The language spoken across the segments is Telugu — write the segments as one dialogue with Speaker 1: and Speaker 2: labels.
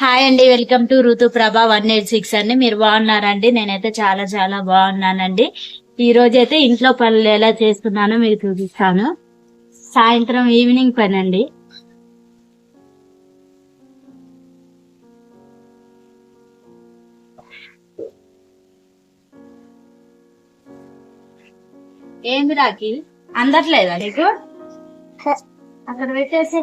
Speaker 1: హాయ్ అండి వెల్కమ్ టు ఋతు ప్రభా వన్ ఎయిట్ సిక్స్ అండి. మీరు బాగున్నారండి? నేనైతే చాలా చాలా బాగున్నానండి. ఈ రోజు అయితే ఇంట్లో పనులు ఎలా చేస్తున్నానో మీకు చూపిస్తాను. సాయంత్రం ఈవినింగ్ పని అండి ఏంది రాకి అందట్లేదా నీకు? అక్కడ పెట్టేసి.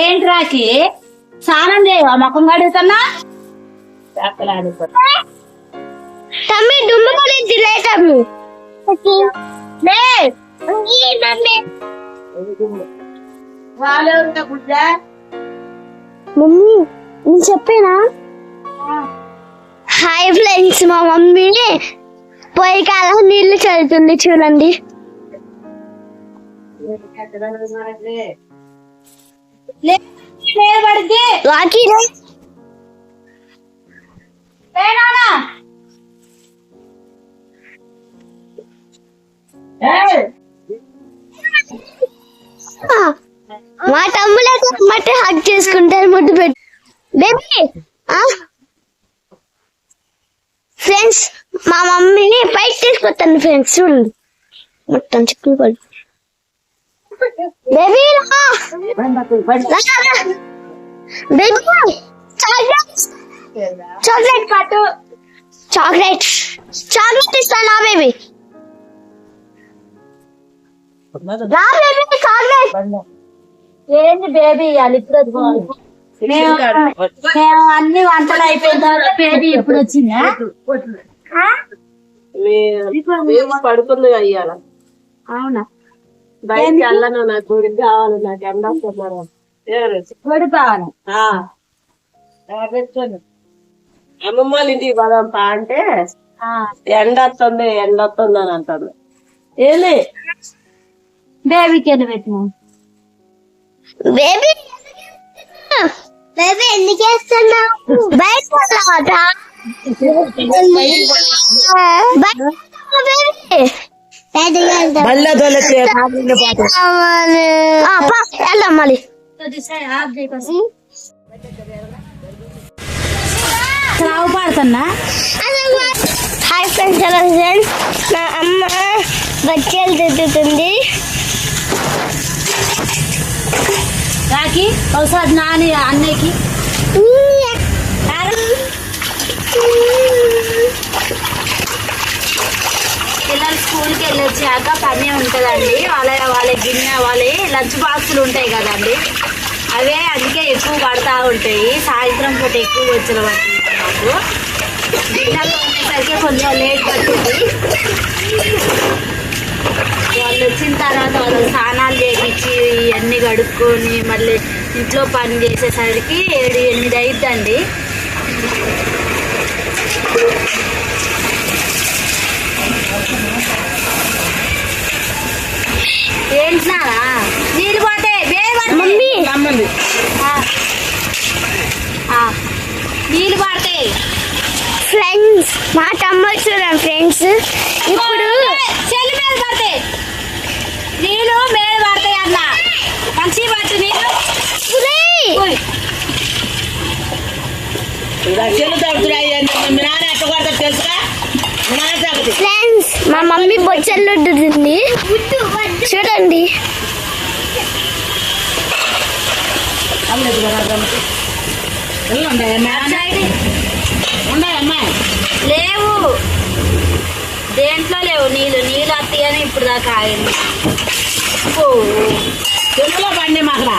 Speaker 1: ఏంటి రాకి స్నానం చేయవా? ముఖం కడుగుతున్నా?
Speaker 2: తమ్మి దుమ్ము కొలింది లే. తమ్మి. లే తమ్మి మమ్మీ నేను చెప్పేనా? హాయ్ ఫ్రెండ్స్ మా మమ్మీ పోయి కాలం నీళ్ళు చల్లుతుంది చూడండి. మా తమ్ముడు మట్టి హక్ చేసుకుంటారు ముద్దు పెట్టి. బేబీ ఫ్రెండ్స్ మా మమ్మీని పైకి తీసుకొస్తాను ఫ్రెండ్స్ చూడండి మొత్తం చిక్కులు పడి. బేబీ చాక్లెట్ పట్టు చాక్లెట్ చాక్లెట్ ఇస్తానా బేబీ రా బేబీ చాక్లెట్
Speaker 1: ఏంది బేబీ ఇవ్వాలి ఇప్పుడు. మేము అన్ని వంటలు అయిపోయిన తర్వాత బేబీ ఇప్పుడు వచ్చిందా
Speaker 3: పడుకుంది అయ్యాల
Speaker 1: అవునా?
Speaker 3: వెళ్ళను నాకు గుడికి కావాలి నాకు ఎండ వస్తున్నారు
Speaker 1: కావాలి.
Speaker 3: అమ్మమ్మ వాళ్ళ ఇంటికి పదాంపా అంటే ఎండ వస్తుంది ఎండ వస్తుంది అని అంటారు ఏంది
Speaker 1: బేబీకి వెళ్ళి పెట్టినా?
Speaker 2: బేబీ బేబీ ఎందుకు వేస్తున్నావు బయట వెళ్ళవా
Speaker 3: మళ్ళీ దొలచే
Speaker 2: వెళ్దాం మళ్ళీ
Speaker 1: రావు పాడుతున్నా
Speaker 2: హాయ్ ఫ్రెండ్స్ హలో ఫ్రెండ్స్ మా అమ్మ బచ్చలు
Speaker 1: ఒకసారి నాని అన్నయ్యకి. పిల్లలు స్కూల్కి వెళ్ళొచ్చాక పని ఉంటుందండి. వాళ్ళ వాళ్ళ గిన్నె వాళ్ళ లంచ్ బాక్సులు ఉంటాయి కదండి. అవే అందుకే ఎక్కువ పడతా ఉంటాయి. సాయంత్రం పూట ఎక్కువ వచ్చిన మాకు. గిన్నెలు ఉండేసరికి కొంచెం లేట్ పడుతుంది వాళ్ళు వచ్చిన తర్వాత వాళ్ళు స్నానాలు చేయించి ఇవన్నీ కడుక్కొని మళ్ళీ ఇంట్లో పని చేసేసరికి ఏడు ఎనిమిది అయిద్దండి. ఏంటున్నారా నీళ్ళు పోతే
Speaker 2: మమ్మీ
Speaker 1: నీళ్ళు పడతాయి
Speaker 2: ఫ్రెండ్స్ మా తమ్ముడు చూడండి ఫ్రెండ్స్. ఇప్పుడు
Speaker 1: చెల్లి మీద పడతాయి నీళ్ళు మీద పడతాయి అన్న మంచి పట్టు నీళ్ళు
Speaker 2: ఉరేయ్!
Speaker 1: ఓయ్.
Speaker 3: చెల్లు తగ్గుతున్నాయి మీ నాన్న ఎట్ట కొడతాడు తెలుసుగా మీ నాన్న తగ్గుతుంది
Speaker 2: ఫ్రెండ్స్ మా మమ్మీ బొచ్చలు ఉంటుంది చూడండి.
Speaker 3: ఉన్నాయమ్మా
Speaker 1: లేవు. దేంట్లో లేవు. నీళ్ళు నీళ్ళు వస్తాయని ఇప్పుడు దాకా ఆగింది. ఓ,
Speaker 3: తెలుగులో పండి మాకరా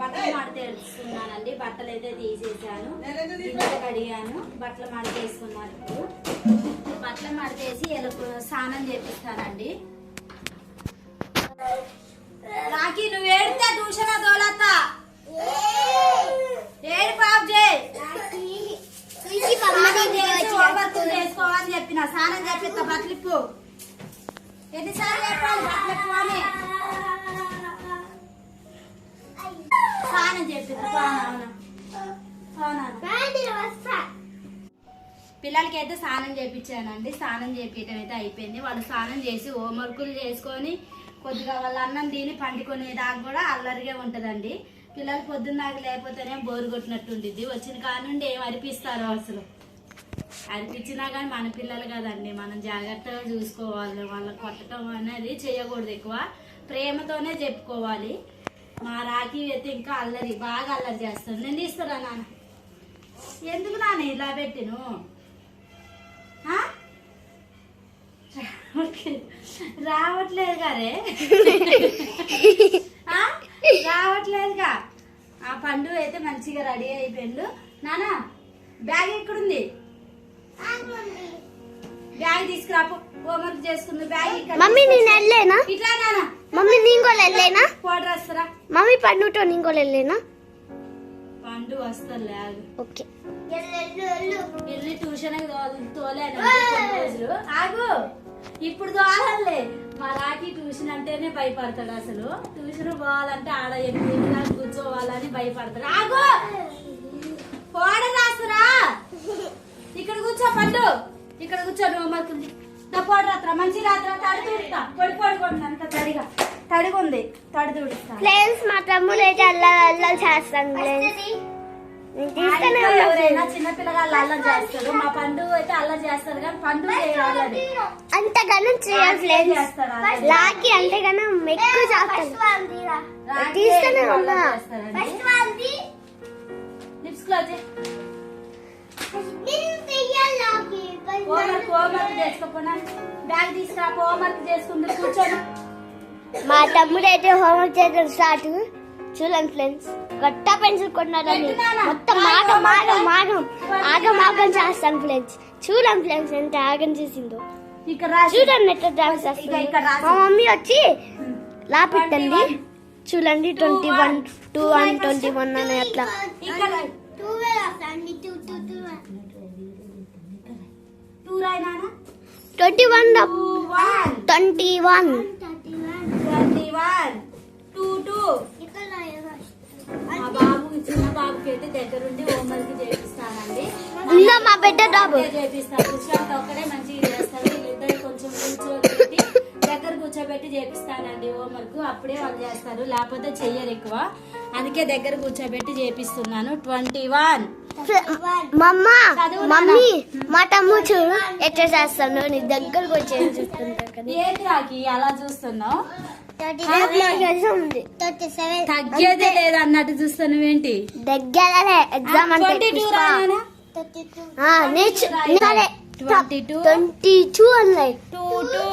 Speaker 1: బట్టలు మడతేస్తున్నానండి బట్టలు అయితే తీసేసాను గిన్నెలు కడిగాను. బట్టలు మడతేస్తున్నాను ఇప్పుడు. బట్టలు మడతేసి ఎలుపు స్నానం చేపిస్తానండి. రాకి నువ్వు ఏడితే దూషణ దోలత స్నానం చేయించానండి స్నానం చేపించడం అయితే అయిపోయింది. వాళ్ళు స్నానం చేసి హోంవర్కులు చేసుకొని కొద్దిగా వాళ్ళ అన్నం తిని పండుకునేదాకా కూడా అల్లరిగా ఉంటుందండి. పిల్లలు పొద్దున్న నాకు లేకపోతేనే బోరు కొట్టినట్టుండిద్ది వచ్చిన కాడ నుండి ఏం అనిపిస్తారో అసలు. అనిపించినా కానీ మన పిల్లలు కదండి మనం జాగ్రత్తగా చూసుకోవాలి. వాళ్ళని కొట్టడం అనేది చేయకూడదు ఎక్కువ. ప్రేమతోనే చెప్పుకోవాలి. మా రాఖీ అయితే ఇంకా అల్లరి బాగా అల్లరి చేస్తాను నేను తీస్తారా నాన్న? ఎందుకు నాన్న ఇలా పెట్టిను రావట్లేదు ఆ? రావట్లేదుగా. ఆ పండు అయితే మంచిగా రెడీ అయిపోయిండు. నానా బ్యాగ్ ఎక్కడుంది? బ్యాగ్ తీసుకురాపో. హోంవర్క్ చేసుకుంది. బ్యాగ్
Speaker 2: మమ్మీ నేను వెళ్ళేనా
Speaker 1: ఇట్లా నానా.
Speaker 2: మమ్మీ నేను వెళ్ళేనా
Speaker 1: పౌడర్ వస్తారా?
Speaker 2: మమ్మీ పండుతో నేను వెళ్ళేనా
Speaker 1: పండు వస్తారు లేదు
Speaker 2: ఓకే.
Speaker 1: వెళ్ళి ట్యూషన్ తోలేను. కొన్ని రోజులు ఆగు. ఇప్పుడు తోలలే మా రాకి ట్యూషన్ అంటేనే భయపడతాడు అసలు. ట్యూషన్ పోవాలంటే ఆడ ఎనిమిది దాకా కూర్చోవాలని భయపడతాడు. ఆగు. పోడ రాస్తురా ఇక్కడ కూర్చో పండు. ఇక్కడ కూర్చో హోంవర్క్ ఉంది నా పోడు రాత్ర మంచి రాత్ర తడి తుడుతా పొడి పొడి అంత తడిగా. తడిగా ఉంది తడి తుడుస్తా
Speaker 2: ఫ్రెండ్స్ మా తమ్ముడు అయితే అల్లరి అల్లరి చేస్తాను
Speaker 1: ఎవరైనా చిన్న పిల్లగాళ్ళు అల్లం చేస్తారు. మా పండు అయితే అల్లం చేస్తారు కానీ పండు చేయాలి
Speaker 2: అంతగానం చేయాలి ఫ్రెండ్స్.
Speaker 1: చేస్తారు అల్లరి.
Speaker 2: లాకి అంతగానం ఎక్కువ చేస్తాను తీస్తానే ఉన్నా
Speaker 1: లిప్స్ క్లోజ్ హోంవర్క్ హోంవర్క్ చేసుకోపోనా బ్యాగ్ తీసుకురా హోంవర్క్ చేసుకుంది కూర్చోను.
Speaker 2: మా తమ్ముడు అయితే హోంవర్క్ చేయడం స్టార్ట్. చూడండి ఫ్రెండ్స్ గట్ట పెన్సిల్ కొన్నారని. మొత్తం మాగం మాగం మాగం ఆగం ఆగం. చేస్తాను ఫ్రెండ్స్. చూడండి ఫ్రెండ్స్ ఎంత ఆగం చేసిందో. చూడండి ఎట్లా డాన్స్ చేస్తుంది. మా మమ్మీ వచ్చి లాపెట్టండి చూడండి twenty one two one twenty one అని అట్లా.
Speaker 1: Twenty one
Speaker 2: twenty one.
Speaker 1: Twenty one. Two two మా బాబు చిన్న బాబుకి అయితే దగ్గరుండి హోంవర్క్ చేపిస్తానండి
Speaker 2: మా బిడ్డ బాబు?
Speaker 1: చేపిస్తాను కృష్ణాంత్ ఒక్కడే మంచిగా చేస్తారు వీళ్ళిద్దరు కొంచెం కూర్చోబెట్టి దగ్గర కూర్చోబెట్టి చేపిస్తానండి హోంవర్క్. అప్పుడే వాళ్ళు చేస్తారు లేకపోతే చెయ్యరు ఎక్కువ. అందుకే దగ్గర కూర్చోబెట్టి చేపిస్తున్నాను. Twenty one.
Speaker 2: మమ్మ మా తమ్ముడు చూడు ఎట్లా చేస్తాను నీ దగ్గరకు వచ్చేది చూస్తుంటా కదా.
Speaker 1: ఏంటి రాకి అలా చూస్తున్నావు? తగ్గేదే లేదు అన్నట్టు చూస్తున్నావు ఏంటి
Speaker 2: దగ్గరలే ఎగ్జామ్ అంటే
Speaker 1: ట్వంటీ టూ రానా ట్వంటీ టూ.
Speaker 2: ట్వంటీ టూ అన్నాయి
Speaker 1: టూ టూ.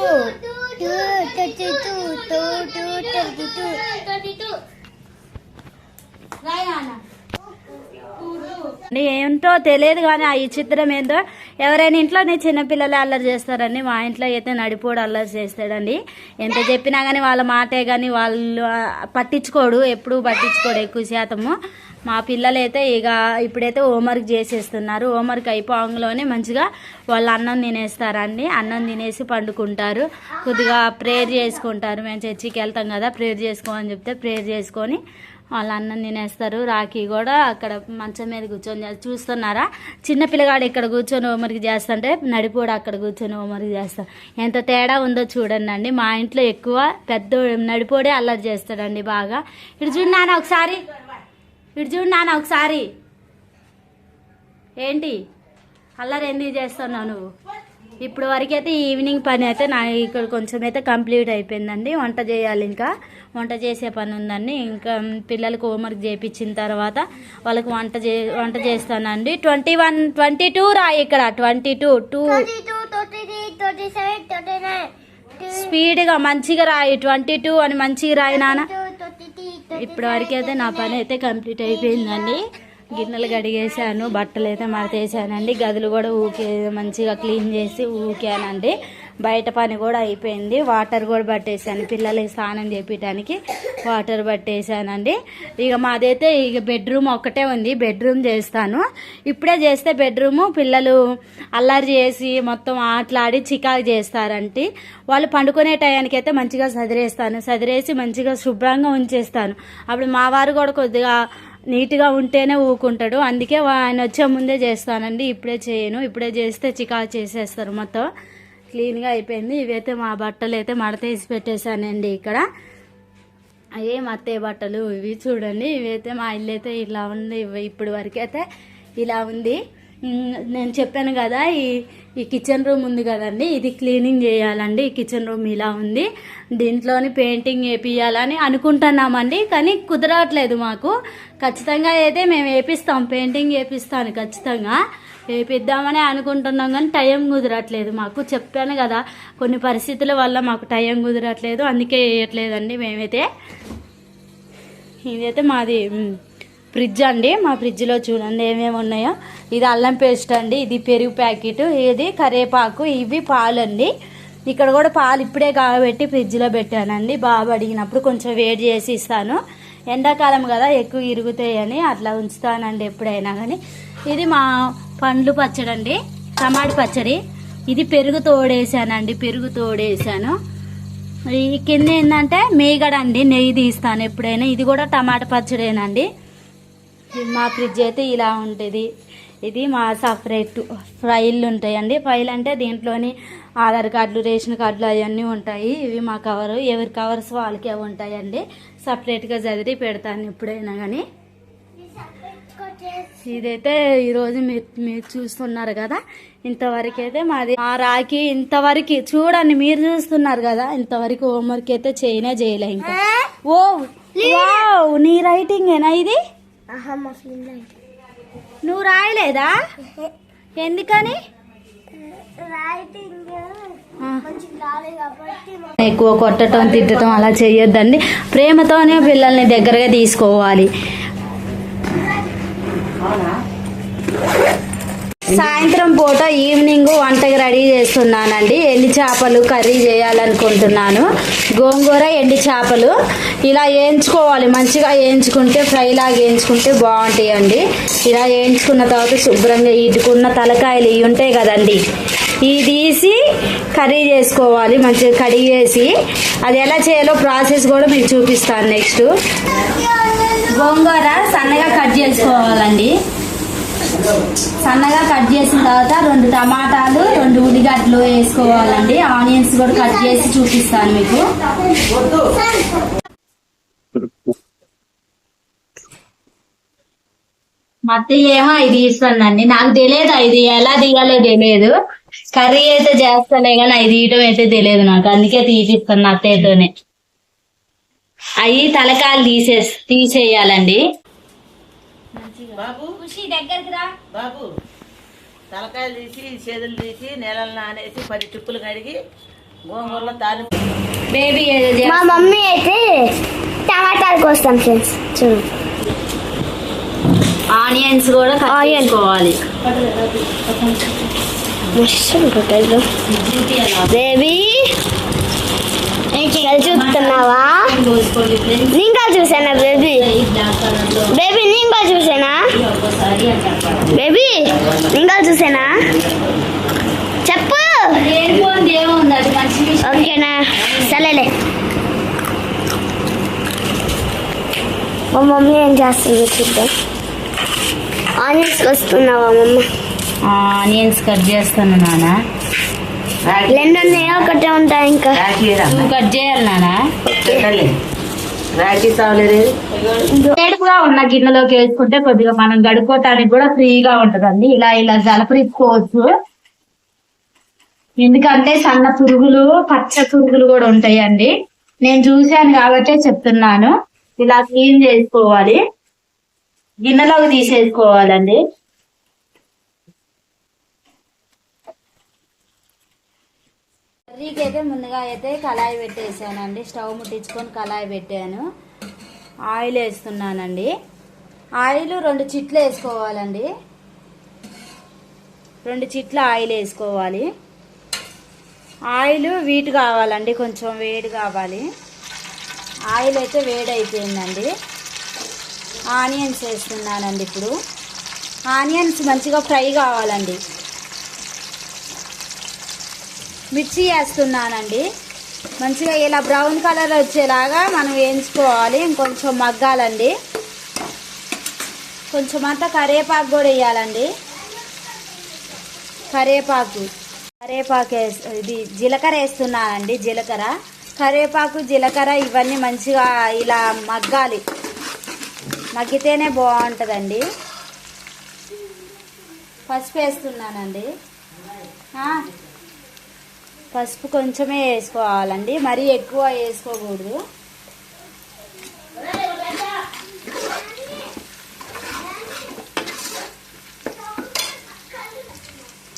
Speaker 1: ఏంటో తెలియదు కానీ ఆ ఈ చిత్రం ఏంటో ఎవరైనా ఇంట్లోనే చిన్నపిల్లలే అల్లరి చేస్తారండి. మా ఇంట్లో అయితే నడిపోడు అల్లరి చేస్తాడండి. ఎంత చెప్పినా కానీ వాళ్ళ మాటే కానీ వాళ్ళు పట్టించుకోడు. ఎప్పుడు పట్టించుకోడు ఎక్కువ శాతము. మా పిల్లలైతే ఇక ఇప్పుడైతే హోంవర్క్ చేసేస్తున్నారు. హోంవర్క్ అయిపోగానే మంచిగా వాళ్ళు అన్నం తినేస్తారండి. అన్నం తినేసి పండుకుంటారు. కొద్దిగా ప్రేయర్ చేసుకుంటారు. మేము చర్చికి వెళ్తాం కదా ప్రేయర్ చేసుకోమని చెప్తే ప్రేయర్ చేసుకొని వాళ్ళ అన్నం తినేస్తారు. రాఖీ కూడా అక్కడ మంచం మీద కూర్చొని చూస్తున్నారా? చిన్న పిల్లగాడు ఇక్కడ కూర్చొని హోంవర్క్ చేస్తుంటే నడిపోడు అక్కడ కూర్చొని హోంవర్క్ చేస్తాం. ఎంత తేడా ఉందో చూడండి అండి మా ఇంట్లో ఎక్కువ పెద్ద నడిపోడే అల్లరి చేస్తాడండి బాగా. ఇటు చూడు నాన్న ఒకసారి. ఇటు చూడు నాన్న ఒకసారి. ఏంటి? అల్లరి ఎందుకు చేస్తున్నావు నువ్వు? ఇప్పుడు వరకైతే ఈవినింగ్ పని అయితే నా ఇక్కడ కొంచెం అయితే కంప్లీట్ అయిపోయిందండి. వంట చేయాలి ఇంకా. వంట చేసే పని ఉందండి. ఇంకా పిల్లలకు హోంవర్క్ చేయించిన తర్వాత వాళ్ళకి వంట చే వంట చేస్తానండి. ట్వంటీ వన్ ట్వంటీ టూ రా ఇక్కడ.
Speaker 2: Twenty two two.
Speaker 1: స్పీడ్గా మంచిగా రాయి. ట్వంటీ టూ అని మంచిగా రాయి నాన్న.
Speaker 2: ట్వంటీ త్రీ
Speaker 1: ఇప్పటి వరకు అయితే నా పని అయితే కంప్లీట్ అయిపోయిందండి. గిన్నెలు కడిగేసాను బట్టలు అయితే మడతేసానండి. గదులు కూడా ఊకే మంచిగా క్లీన్ చేసి ఊకానండి. బయట పని కూడా అయిపోయింది. వాటర్ కూడా పట్టేసాను పిల్లలకి స్నానం చేపించడానికి వాటర్ పట్టేసానండి ఇక మాదైతే ఇక బెడ్రూమ్ ఒక్కటే ఉంది. బెడ్రూమ్ చేస్తాను. ఇప్పుడే చేస్తే బెడ్రూము పిల్లలు అల్లరి చేసి మొత్తం ఆటలాడి చికాకు చేస్తారంటే. వాళ్ళు పండుకునే టయానికి అయితే మంచిగా సదిరేస్తాను. సదిరేసి మంచిగా శుభ్రంగా ఉంచేస్తాను. అప్పుడు మా వారు కూడా కొద్దిగా నీట్గా ఉంటేనే ఊకుంటాడు. అందుకే ఆయన వచ్చే ముందే చేస్తానండి. ఇప్పుడే చేయను. ఇప్పుడే చేస్తే చికాకు చేసేస్తారు మొత్తం. క్లీన్గా అయిపోయింది. ఇవైతే మా బట్టలు అయితే మడతేసి పెట్టేశానండి ఇక్కడ. అయ్యే మా అత్తయ్య బట్టలు ఇవి చూడండి. ఇవైతే మా ఇల్లు అయితే ఇలా ఉంది. ఇవి ఇప్పుడు వరకు అయితే ఇలా ఉంది. నేను చెప్పాను కదా ఈ ఈ కిచెన్ రూమ్ ఉంది కదండి ఇది క్లీనింగ్ చేయాలండి ఈ కిచెన్ రూమ్ ఇలా ఉంది. దీంట్లోని పెయింటింగ్ వేపియాలని అనుకుంటున్నామండి కానీ కుదరట్లేదు మాకు. ఖచ్చితంగా అయితే మేము వేపిస్తాం పెయింటింగ్ వేపిస్తాను ఖచ్చితంగా. వేపిద్దామని అనుకుంటున్నాం కానీ టైం కుదరట్లేదు మాకు. చెప్పాను కదా కొన్ని పరిస్థితుల వల్ల మాకు టైం కుదరట్లేదు అందుకే వేయట్లేదండి మేమైతే. ఇదైతే మాది ఫ్రిడ్జ్ అండి. మా ఫ్రిడ్జ్లో చూడండి ఏమేమి ఉన్నాయో. ఇది అల్లం పేస్ట్ అండి. ఇది పెరుగు ప్యాకెట్. ఇది కరివేపాకు ఇవి పాలు అండి ఇక్కడ కూడా పాలు ఇప్పుడే కాగబెట్టి ఫ్రిడ్జ్లో పెట్టానండి. బాబు అడిగినప్పుడు కొంచెం వేడి చేసి ఇస్తాను. ఎండాకాలం కదా ఎక్కువ ఇరుగుతాయని అట్లా ఉంచుతానండి ఎప్పుడైనా కానీ. ఇది మా పండ్లు పచ్చడి అండి. టమాటా పచ్చడి. ఇది పెరుగు తోడేసానండి. పెరుగు తోడేసాను. ఈ కింద ఏంటంటే మేగడ అండి. నెయ్యి తీస్తాను ఎప్పుడైనా. ఇది కూడా టమాటా పచ్చడేనండి. మా ఫ్రిడ్జ్ అయితే ఇలా ఉంటుంది. ఇది మా సపరేట్ ఫైళ్ళు ఉంటాయండి. ఫైల్ అంటే దీంట్లోని ఆధార్ కార్డులు రేషన్ కార్డులు అవన్నీ ఉంటాయి. ఇవి మా కవర్ ఎవరి కవర్స్ వాళ్ళకే ఉంటాయండి. సపరేట్గా చదివి పెడతాను ఎప్పుడైనా కానీ ఇదైతే ఈరోజు మీరు మీరు చూస్తున్నారు కదా. ఇంతవరకు అయితే మాది ఆ రాకి ఇంతవరకు చూడండి మీరు చూస్తున్నారు కదా. ఇంతవరకు హోంవర్క్ అయితే చేయనే చేయలే ఇంకా. ఓ నీ రైటింగ్ ఏనా ఇది?
Speaker 2: మా
Speaker 1: నువ్వు రాయలేదా? ఎందుకని? ఎక్కువ కొట్టడం తిట్టడం అలా చేయొద్దండి ప్రేమతోనే పిల్లల్ని దగ్గరగా తీసుకోవాలి. సాయంత్రం పూట ఈవినింగ్ వంటకి రెడీ చేస్తున్నానండి. ఎండి చేపలు కర్రీ చేయాలనుకుంటున్నాను. గోంగూర ఎండి చేపలు. ఇలా వేయించుకోవాలి. మంచిగా వేయించుకుంటే ఫ్రైలాగా వేయించుకుంటే బాగుంటాయండి. ఇలా వేయించుకున్న తర్వాత శుభ్రంగా ఇటుకున్న తలకాయలు ఇవి ఉంటాయి కదండి. ఇవి తీసి కర్రీ చేసుకోవాలి. మంచిగా కడిగేసి అది ఎలా చేయాలో ప్రాసెస్ కూడా మీకు చూపిస్తాను నెక్స్ట్. గోంగూర సన్నగా కట్ చేసుకోవాలండి. సన్నగా కట్ చేసిన తర్వాత రెండు టమాటాలు రెండు ఉల్లిగడ్డలు వేసుకోవాలండి. ఆనియన్స్ కూడా కట్ చేసి చూపిస్తాను మీకు. మా అత్తయ్య ఏమో ఇది ఇస్తుందండి. నాకు తెలియదు ఇది ఎలా తీయాలో తెలియదు. కర్రీ అయితే చేస్తానే కానీ అది తీయటం అయితే తెలియదు నాకు. అందుకే తీసిస్తాను అత్తయ్యతోనే. అవి తలకాయలు తీసే తీసేయాలండి.
Speaker 3: బాబు.
Speaker 1: ఖుషి దగ్గరికి రా.
Speaker 3: బాబు తలకాయలు తీసి చేతులు తీసి నీళ్ళలు నానేసి పది టిప్పులు కడిగి గోంగూరలో తాలింపు
Speaker 1: బేబీ
Speaker 2: మా మమ్మీ అయితే టమాటాలు కోస్తాం ఫ్రెండ్స్. చూడు.
Speaker 1: ఆనియన్స్ కూడా కట్
Speaker 2: Onion.
Speaker 1: చేసుకోవాలి.
Speaker 2: మస్తు పొటాటో బేబీ చూస్తున్నావా? కూడా చూసానా బేబీ బేబీ కూడా చూసానా. బేబీ కూడా చూసానా? చెప్పు. ఓకేనా? సరేలే. మా మమ్మీ ఏం చేస్తుంది చూద్దాం. ఆనియన్స్ వస్తున్నావా మమ్మ?
Speaker 1: ఆనియన్స్ కట్ చేస్తాను నాన్న
Speaker 2: రెండు ఉన్నాయో? ఒకటే ఉంటాయి ఇంకా?
Speaker 1: కట్ చేయాలి నాన్న వేడిగా ఉన్న గిన్నెలోకి వేసుకుంటే కొద్దిగా మనం గడుకోవటానికి కూడా ఫ్రీగా ఉంటదండి. ఇలా ఇలా జలపరిచుకోవచ్చు ఎందుకంటే సన్న పురుగులు పచ్చ పురుగులు కూడా ఉంటాయండి. నేను చూశాను కాబట్టే చెప్తున్నాను. ఇలా క్లీన్ చేసుకోవాలి. గిన్నెలోకి తీసేసుకోవాలండి. కర్రీకి అయితే ముందుగా అయితే కళాయి పెట్టేసానండి. స్టవ్ ముట్టించుకొని కళాయి పెట్టాను. ఆయిల్ వేస్తున్నానండి. ఆయిల్ రెండు చిట్లు వేసుకోవాలండి. రెండు చిట్ల ఆయిల్ వేసుకోవాలి. ఆయిల్ వీట్ కావాలండి కొంచెం వేడి కావాలి. ఆయిల్ అయితే వేడి అయిపోయిందండి ఆనియన్స్ వేస్తున్నానండి ఇప్పుడు. ఆనియన్స్ మంచిగా ఫ్రై కావాలండి. మిర్చి వేస్తున్నానండి. మంచిగా ఇలా బ్రౌన్ కలర్ వచ్చేలాగా మనం వేయించుకోవాలి. ఇంకొంచెం మగ్గాలండి. కొంచెం అంతా కరివేపాకు కూడా వేయాలండి. కరివేపాకు కరివేపాకు ఇది జీలకర్ర వేస్తున్నానండి జీలకర్ర. కరివేపాకు జీలకర్ర ఇవన్నీ మంచిగా ఇలా మగ్గాలి. మగ్గితేనే బాగుంటుందండి. పసుపు వేస్తున్నానండి. పసుపు కొంచెమే వేసుకోవాలండి. మరీ ఎక్కువ వేసుకోకూడదు.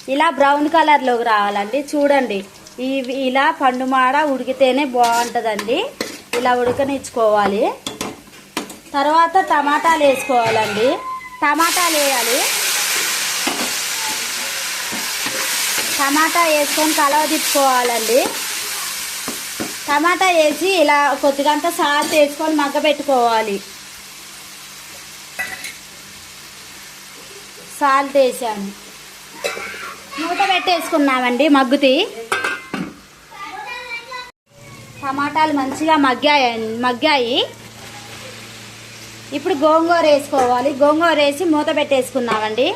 Speaker 1: ఇలా బ్రౌన్ కలర్లోకి రావాలండి. చూడండి. ఇవి ఇలా పండు మాడ ఉడికితేనే బాగుంటుందండి. ఇలా ఉడకనిచ్చుకోవాలి. తర్వాత టమాటాలు వేసుకోవాలండి. టమాటాలు వేయాలి. టమాటా వేసుకొని కలవ తిప్పుకోవాలండి. టమాటా వేసి ఇలా కొద్దిగంత సాల్ట్ వేసుకొని మగ్గ పెట్టుకోవాలి. సాల్ట్ వేసాను. మూత పెట్టేసుకున్నామండి మగ్గుతి. టమాటాలు మంచిగా మగ్గాయి మగ్గాయి. ఇప్పుడు గోంగూర వేసుకోవాలి. గోంగూర వేసి మూత పెట్టేసుకున్నామండి.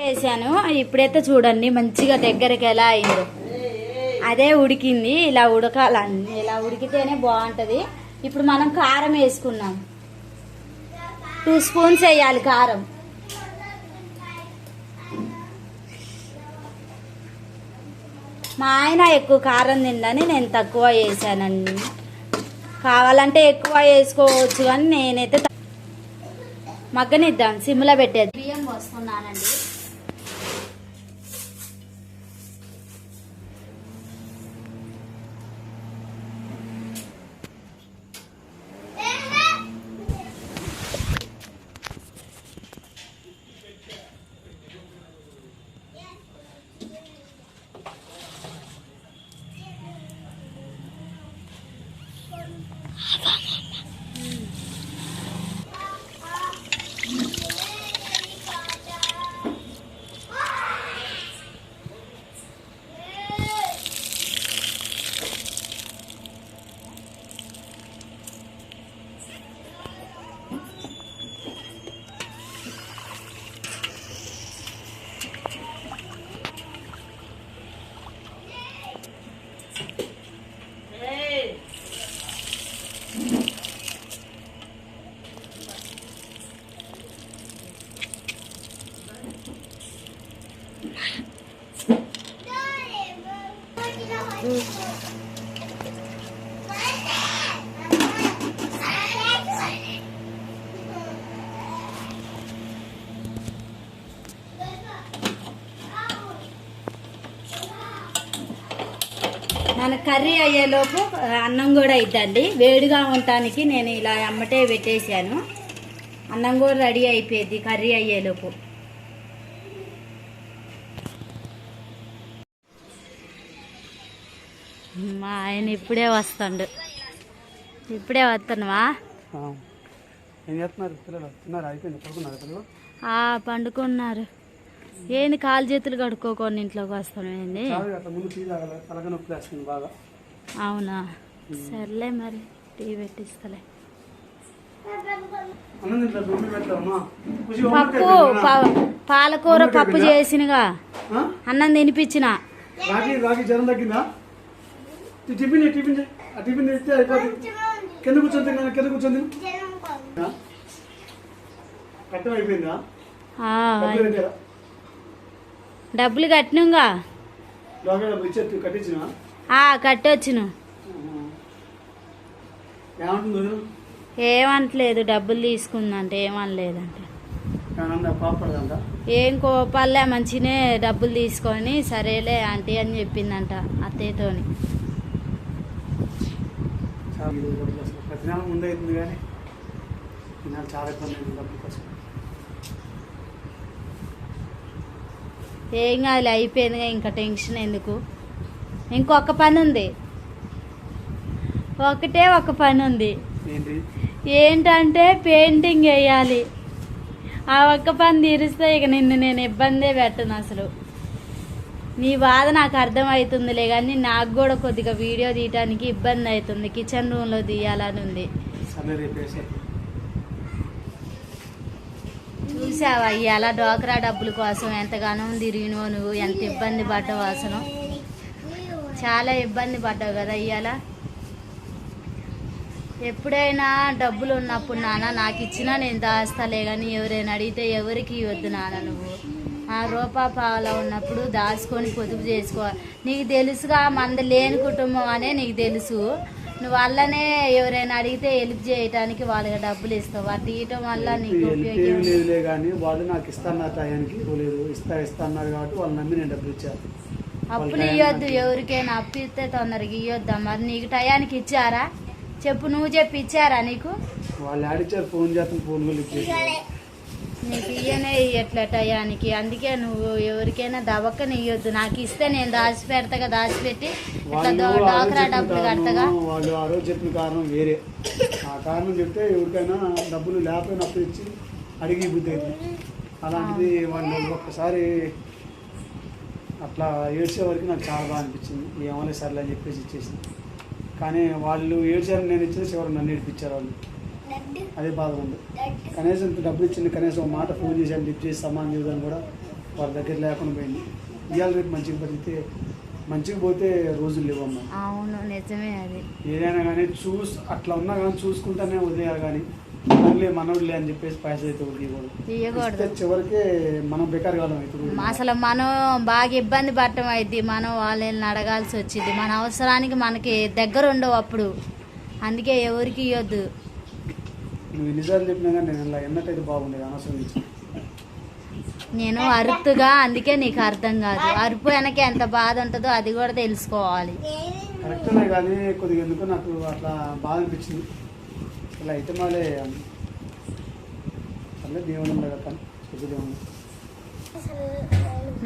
Speaker 1: వేసాను. ఇప్పుడైతే చూడండి మంచిగా దగ్గరికి ఎలా అయిందో. అదే ఉడికింది ఇలా ఉడకాలండి ఇలా ఉడికితేనే బాగుంటుంది. ఇప్పుడు మనం కారం వేసుకున్నాం టూ స్పూన్స్ వేయాలి కారం. మా ఆయన ఎక్కువ కారం తిండని నేను తక్కువ వేసానండి. కావాలంటే ఎక్కువ వేసుకోవచ్చు కానీ నేనైతే మగ్గనిద్దాం సిమ్లో పెట్టేది బియ్యం పోసుకున్నానండి. 好吧，妈妈。మన కర్రీ అయ్యేలోపు అన్నం కూడా అయిద్దండి. వేడిగా ఉండటానికి నేను ఇలా అమ్మటే పెట్టేశాను. అన్నం కూడా రెడీ అయిపోయింది కర్రీ అయ్యేలోపు. మా ఆయన ఇప్పుడే వస్తాడు. ఇప్పుడే వస్తున్నావా?
Speaker 4: ఏం చేస్తున్నారు పిల్లలు? తిన్నారు? అయిపోయింది? పడుకున్నారు పిల్లలు?
Speaker 1: ఆ పండుకున్నారు. ఏంది కాలు చేతులు కడుక్కోకొని ఇంట్లోకి వస్తామేంది
Speaker 4: బాగా.
Speaker 1: అవునా? సర్లే మరి టీ పెట్టిస్తలే. పప్పు పాలకూర పప్పు చేసినగా అన్నం తినిపించిన.
Speaker 4: టిఫిన్ టిఫిన్ టిఫిన్ తెస్తే అయిపోతుంది కింద కూర్చొని కింద? కట్టం అయిపోయిందా డబ్బులు
Speaker 1: కట్టినుగా? కట్టొచ్చును? ఏమంటలేదు డబ్బులు తీసుకుందంటే ఏమనలేదంటే. ఏం కోపాలే మంచినే డబ్బులు తీసుకొని సరేలే ఆంటీ అని చెప్పిందంట అత్తయ్యతోని.
Speaker 4: చాలా ఇది డబ్బులు అసలు ప్రతి నెల ముందే అవుతుంది కానీ ఈ నెల చాలా ఇబ్బంది అయింది డబ్బుల కోసం
Speaker 1: ఏం కాదులే అయిపోయిందిగా ఇంకా టెన్షన్ ఎందుకు? ఇంకొక పని ఉంది. ఒకటే ఒక పని ఉంది.
Speaker 4: ఏంటి?
Speaker 1: ఏంటంటే పెయింటింగ్ వేయాలి. ఆ ఒక్క పని తీరిస్తే ఇక నిన్ను నేను ఇబ్బందే పెట్టను అసలు. నీ బాధ నాకు అర్థమవుతుందిలే కానీ నాకు కూడా కొద్దిగా వీడియో తీయటానికి ఇబ్బంది అవుతుంది కిచెన్ రూమ్లో తీయాలని ఉంది
Speaker 4: సరే రేపు వేసే
Speaker 1: చూసావా? ఇవాళ డోక్రా డబ్బుల కోసం ఎంతగానో తిరిగినో నువ్వు. ఎంత ఇబ్బంది పడ్డావు అసలు. చాలా ఇబ్బంది పడ్డావు కదా ఇవాళ ఎప్పుడైనా డబ్బులు ఉన్నప్పుడు నాన్న నాకు ఇచ్చినా నేను దాస్తాలే కానీ ఎవరైనా అడిగితే ఎవరికి ఇవ్వద్దు నాన్న నువ్వు. ఆ రూపా పావలా ఉన్నప్పుడు దాచుకొని పొదుపు చేసుకో. నీకు తెలుసుగా మంద లేని కుటుంబం అనే నీకు తెలుసు. నువ్వు వల్లనే ఎవరైనా అడిగితే హెల్ప్ చేయటానికి వాళ్ళకి డబ్బులు ఇస్తావు. వాటి ఇవ్వటం వల్ల నీకు ఉపయోగం
Speaker 4: లేదులే కానీ వాళ్ళు నాకు ఇస్తాన్నారు టయానికి ఇవ్వలేదు. ఇస్తా ఇస్తా అన్నారు కాబట్టి వాళ్ళు నమ్మి నేను డబ్బులు ఇచ్చారు
Speaker 1: అప్పులు ఇవ్వద్దు ఎవరికైనా అప్పు ఇస్తే తొందరగా ఇవ్వద్దా మరి నీకు టయానికి ఇచ్చారా? చెప్పు నువ్వు చెప్పి ఇచ్చారా నీకు?
Speaker 4: వాళ్ళు ఆడిచ్చారు ఫోన్ చేస్తాను ఫోన్ కూడా చేసి
Speaker 1: నీకు ఇయ్యనే ఇయ్యట్లే టయానికి అందుకే నువ్వు ఎవరికైనా దవక్కని ఇవ్వద్దు నాకు ఇస్తే నేను దాచి పెడతాగా దాచిపెట్టి ఇట్లా డాక్రా డబ్బులు కడతాగా.
Speaker 4: వాళ్ళు ఆ రోజు చెప్పిన కారణం వేరే. ఆ కారణం చెప్తే ఎవరికైనా డబ్బులు లేకపోయినా అప్పు ఇచ్చి అడిగి బుద్ధి అవుతుంది అలాంటిది వాళ్ళు ఒక్కసారి అట్లా ఏడ్చే వరకు నాకు చాలా బాగా అనిపించింది. ఏమలే సర్లే అని చెప్పేసి ఇచ్చేసింది. కానీ వాళ్ళు ఏడ్చారని నేను ఇచ్చిన చివరికి నన్ను ఏడిపించారు వాళ్ళు. అదే బాధ ఉంది. కనీసం ఇంత డబ్బులు ఇచ్చింది కనీసం మాట ఫోన్ చేసి లిఫ్ట్ చేసి సమాన్ చూద్దాం కూడా వాళ్ళ దగ్గర లేకుండా పోయింది. ఇవాళ రేపు మంచిగా బతికితే మంచిగా పోతే రోజులు లేవమ్మా.
Speaker 1: అవును నిజమే అది.
Speaker 4: ఏదైనా కానీ చూస్ అట్లా ఉన్నా కానీ చూసుకుంటానే వదిలేయాలి కానీ మనలే మనోడులే అని చెప్పేసి పైసలు అయితే
Speaker 1: తీయకూడదు.
Speaker 4: చివరికే మనం బెకార్ కాలం అవుతుంది.
Speaker 1: అసలు మనం బాగా ఇబ్బంది పడటం అయింది మనం వాళ్ళని అడగాల్సి వచ్చింది మన అవసరానికి మనకి దగ్గర ఉండవు అప్పుడు. అందుకే ఎవరికి ఇవ్వద్దు
Speaker 4: నువ్వు ఎన్నిసార్లు చెప్పినా కానీ నేను ఇలా ఎన్నట్టయితే బాగుండేది అనవసరం ఇచ్చి
Speaker 1: నేను అరుపుగా అందుకే నీకు అర్థం కాదు. అరుపు వెనక ఎంత బాధ ఉంటుందో అది కూడా తెలుసుకోవాలి.
Speaker 4: కరెక్ట్నే కానీ కొద్దిగా ఎందుకో నాకు అట్లా బాధ అనిపించింది. ఇలా అయితే మళ్ళీ అట్లా దేవుడు ఉండగా కానీ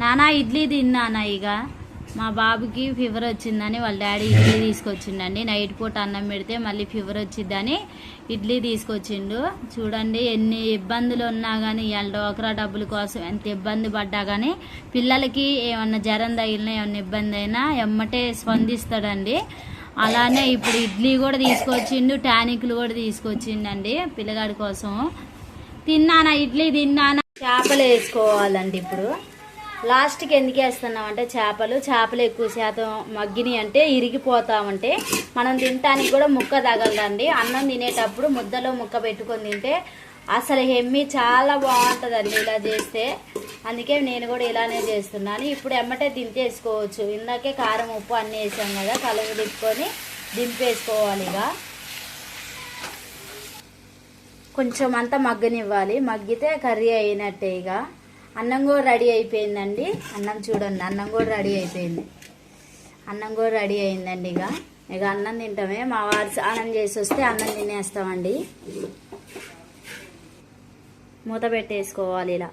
Speaker 1: నానా ఇడ్లీ తిన్నానా ఇక మా బాబుకి ఫీవర్ వచ్చిందని వాళ్ళ డాడీ ఇడ్లీ తీసుకొచ్చిండండి. నైట్ పూట అన్నం పెడితే మళ్ళీ ఫీవర్ వచ్చిందని ఇడ్లీ తీసుకొచ్చిండు. చూడండి ఎన్ని ఇబ్బందులు ఉన్నా కానీ వాళ్ళ డోక్రా డబ్బుల కోసం ఎంత ఇబ్బంది పడ్డా కానీ పిల్లలకి ఏమన్నా జ్వరం తగిలినా ఏమన్నా ఇబ్బంది అయినా ఎమ్మటే స్పందిస్తాడండి. అలానే ఇప్పుడు ఇడ్లీ కూడా తీసుకొచ్చిండు టానిక్లు కూడా తీసుకొచ్చిండండి పిల్లగాడి కోసం. తిన్నానా ఇడ్లీ? తిన్నానా? చేపలు వేసుకోవాలండి ఇప్పుడు. లాస్ట్కి ఎందుకు వేస్తున్నాం అంటే చేపలు? చేపలు ఎక్కువ శాతం మగ్గిని అంటే ఇరిగిపోతామంటే మనం తినటానికి కూడా ముక్క తగలదండి. అన్నం తినేటప్పుడు ముద్దలో ముక్క పెట్టుకొని తింటే అసలు హెమ్మి చాలా బాగుంటుందండి ఇలా చేస్తే. అందుకే నేను కూడా ఇలానే చేస్తున్నాను. ఇప్పుడు ఎమ్మటే దింపేసుకోవచ్చు. ఇందాకే కారం ఉప్పు అన్నీ వేసాం కదా కలుగు తిప్పుకొని దింపేసుకోవాలి ఇక. కొంచెం అంతా మగ్గనివ్వాలి. మగ్గితే కర్రీ అయినట్టే ఇక. అన్నం కూడా రెడీ అయిపోయిందండి. అన్నం చూడండి అన్నం కూడా రెడీ అయిపోయింది. అన్నం కూడా రెడీ అయిందండి ఇక. ఇక అన్నం తింటామే. మా వారు స్నానం చేసి వస్తే అన్నం తినేస్తామండి. మూత పెట్టేసుకోవాలి ఇలా.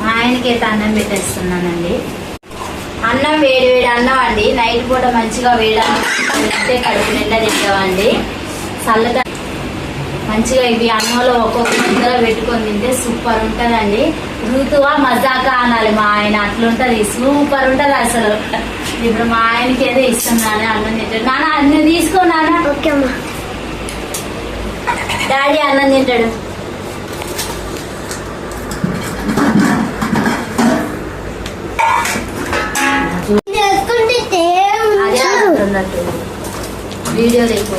Speaker 1: మా ఆయనకి అయితే అన్నం పెట్టేస్తున్నానండి. అన్నం వేడి వేడి అన్నం అండి. నైట్ పూట మంచిగా వేడి అన్నం కడుపు నిండా తింటామండి. చల్లగా మంచిగా ఇవి అన్నంలో ఒక్కొక్క ముద్దలో పెట్టుకొని తింటే సూపర్ ఉంటుందండి. ఋతువా మజాకా అనాలి. మా ఆయన అట్లుంటది. సూపర్ ఉంటది అసలు. ఇప్పుడు మా ఆయనకి ఏదో ఇష్టం నాన్న అన్నం తింటాడు. నాన్న అన్నం తీసుకో నాన్న.
Speaker 2: ఓకే అమ్మా.
Speaker 1: డాడీ అన్నం తింటాడు. వీడియోలు ఎక్కువ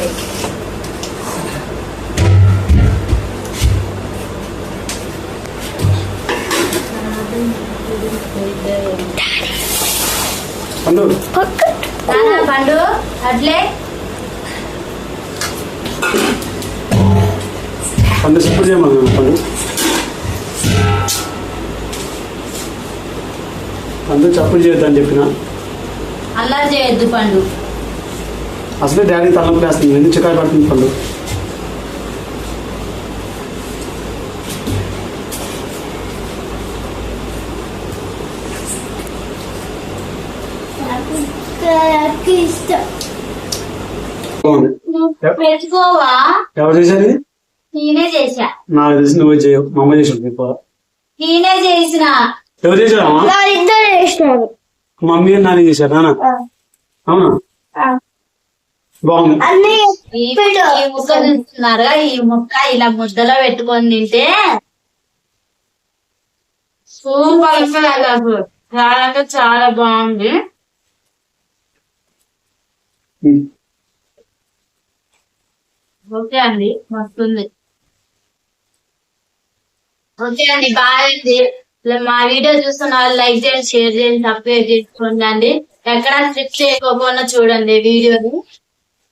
Speaker 4: పండు.
Speaker 1: పండు అట్లే.
Speaker 4: పండు సిప్పుడు చేయమన్నా పండు. పండు చప్పులు చేయొద్దని చెప్పిన.
Speaker 1: అల్లరి చేయొద్దు పండు.
Speaker 4: అసలే డాడీ తలంపు వేస్తుంది ఎందుకు చికాయ పడుతుంది పండు?
Speaker 2: నాకు ఇష్టం.
Speaker 4: బాగుంది ఎవ-
Speaker 1: పెట్టుకోవా?
Speaker 4: ఎవరు చేశారు ఇది?
Speaker 1: నేనే చేసా
Speaker 4: నాకు తెలిసి నువ్వే చేయవు మా అమ్మ చేసి ఉంటుంది
Speaker 1: నేనే చేసిన.
Speaker 4: ఎవరు చేశారు
Speaker 2: చేసినారు.
Speaker 4: మమ్మీ నాని చేశారు నాన్న? అవునా? బాగుంది.
Speaker 2: అన్నీ
Speaker 1: ఈ ముక్క ఈ ముక్క ఇలా ముద్దలో పెట్టుకొని తింటే సూపర్ చాలా అంటే చాలా బాగుంది. ఓకే అండి మస్తుంది ఓకే అండి బాగుంది మా వీడియో చూస్తున్న వాళ్ళు లైక్ చేయండి షేర్ చేయండి సబ్స్క్రైబ్ చేసుకోండి అండి. ఎక్కడ స్క్రిప్ట్ చేయకపోకుండా చూడండి వీడియోని.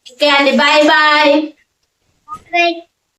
Speaker 1: ఓకే అండి బాయ్ బాయ్.